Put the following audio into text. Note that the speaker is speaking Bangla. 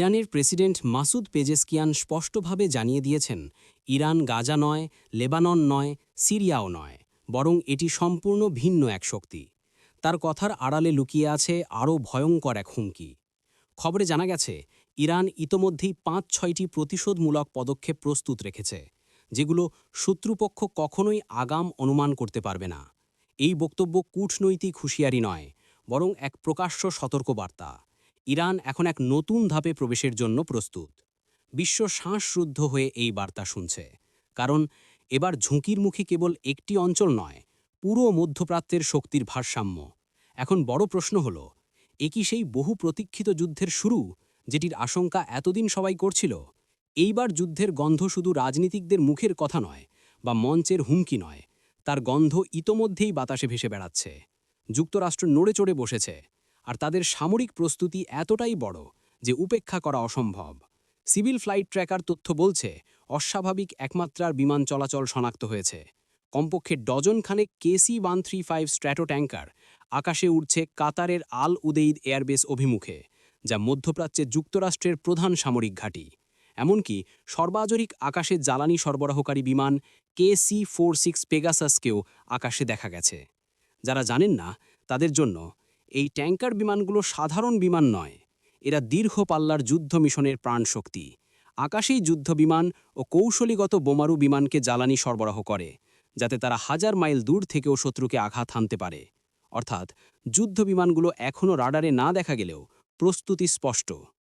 ইরানের প্রেসিডেন্ট মাসুদ পেজেসকিয়ান স্পষ্টভাবে জানিয়ে দিয়েছেন, ইরান গাজা নয়, লেবানন নয়, সিরিয়াও নয়, বরং এটি সম্পূর্ণ ভিন্ন এক শক্তি। তার কথার আড়ালে লুকিয়ে আছে আরও ভয়ঙ্কর এক হুমকি। খবরে জানা গেছে, ইরান ইতোমধ্যেই পাঁচ ছয়টি প্রতিশোধমূলক পদক্ষেপ প্রস্তুত রেখেছে, যেগুলো শত্রুপক্ষ কখনোই আগাম অনুমান করতে পারবে না। এই বক্তব্য কূটনৈতিক হুঁশিয়ারি নয়, বরং এক প্রকাশ্য সতর্কবার্তা। ইরান এখন এক নতুন ধাপে প্রবেশের জন্য প্রস্তুত। বিশ্ব শ্বাসরুদ্ধ হয়ে এই বার্তা শুনছে। কারণ এবার ঝুঁকির মুখী কেবল একটি অঞ্চল নয়, পুরো মধ্যপ্রাচ্যের শক্তির ভারসাম্য। এখন বড় প্রশ্ন হল, এ কি সেই বহু প্রতীক্ষিত যুদ্ধের শুরু, যেটির আশঙ্কা এতদিন সবাই করছিল? এইবার যুদ্ধের গন্ধ শুধু রাজনীতিকদের মুখের কথা নয়, বা মঞ্চের হুমকি নয়, তার গন্ধ ইতোমধ্যেই বাতাসে ভেসে বেড়াচ্ছে। যুক্তরাষ্ট্র নড়ে চড়ে বসেছে। আর তাদের সামরিক প্রস্তুতি এতটাই বড় যে উপেক্ষা করা অসম্ভব। সিভিল ফ্লাইট ট্র্যাকার তথ্য বলছে, অস্বাভাবিক একমাত্রার বিমান চলাচল শনাক্ত হয়েছে। কমপক্ষে ডজনখানেক K C one three five stratotanker আকাশে উড়ছে কাতারের আল উদেইদ এয়ারবেস অভিমুখে, যা মধ্যপ্রাচ্যে যুক্তরাষ্ট্রের প্রধান সামরিক ঘাঁটি। এমনকি সর্বাজরিক আকাশে জ্বালানি সরবরাহকারী বিমান কে সি ফোর সিক্স পেগাসাসকেও আকাশে দেখা গেছে। যারা জানেন না, তাদের জন্য এই ট্যাঙ্কার বিমানগুলো সাধারণ বিমান নয়। এরা দীর্ঘ পাল্লার যুদ্ধ মিশনের প্রাণশক্তি। আকাশেই যুদ্ধ বিমান ও কৌশলীগত বোমারু বিমানকে জ্বালানি সরবরাহ করে, যাতে তারা হাজার মাইল দূর থেকেও শত্রুকে আঘাত হানতে পারে। অর্থাৎ, যুদ্ধ বিমানগুলো এখনও রাডারে না দেখা গেলেও প্রস্তুতি স্পষ্ট।